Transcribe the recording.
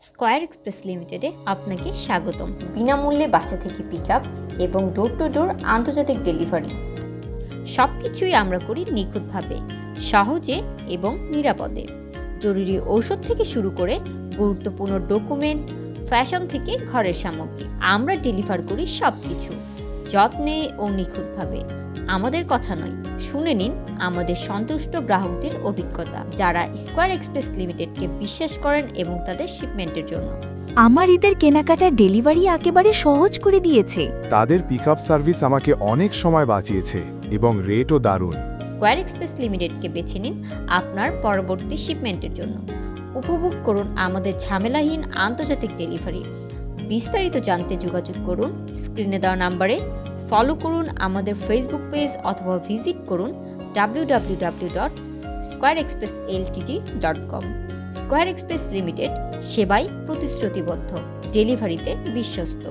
Square express লিমিটেডে আপনাকে স্বাগতম। বিনামূল্যে বাসা থেকে পিক আপ এবং ডোর টু ডোর আন্তর্জাতিক ডেলিভারি সব কিছুই আমরা করি নিখুঁতভাবে সহজে এবং নিরাপদে। জরুরি ঔষধ থেকে শুরু করে গুরুত্বপূর্ণ ডকুমেন্ট ফ্যাশন থেকে ঘরের সামগ্রী আমরা ডেলিভার করি সব কিছু যত্নে ও নিখুঁতভাবে। আমাদের কথা নয়। শুনে নিন আমাদের সন্তুষ্ট গ্রাহকদের অভিজ্ঞতা যারা স্কোয়ার এক্সপ্রেস লিমিটেডকে বিশ্বাস করেন এবং তাদের শিপমেন্টের জন্য। আমার ঈদের কেনাকাটার ডেলিভারি একেবারে সহজ করে দিয়েছে। তাদের পিকআপ সার্ভিস আমাকে অনেক সময় বাঁচিয়েছে এবং রেটও দারুণ। স্কোয়ার এক্সপ্রেস লিমিটেডকে বেছে নিন আপনার পরবর্তী শিপমেন্টের জন্য। উপভোগ করুন আমাদের ঝামেলাহীন আন্তর্জাতিক ডেলিভারি বিস্তারিত জানতে যোগাযোগ করুন স্ক্রিনে দেওয়া নাম্বারে, ফলো করুন আমাদের ফেসবুক পেজ অথবা ভিজিট করুন W W W dot square express LTD dot com square express limited সেবায় প্রতিশ্রুতিবদ্ধ ডেলিভারিতে বিশ্বস্ত।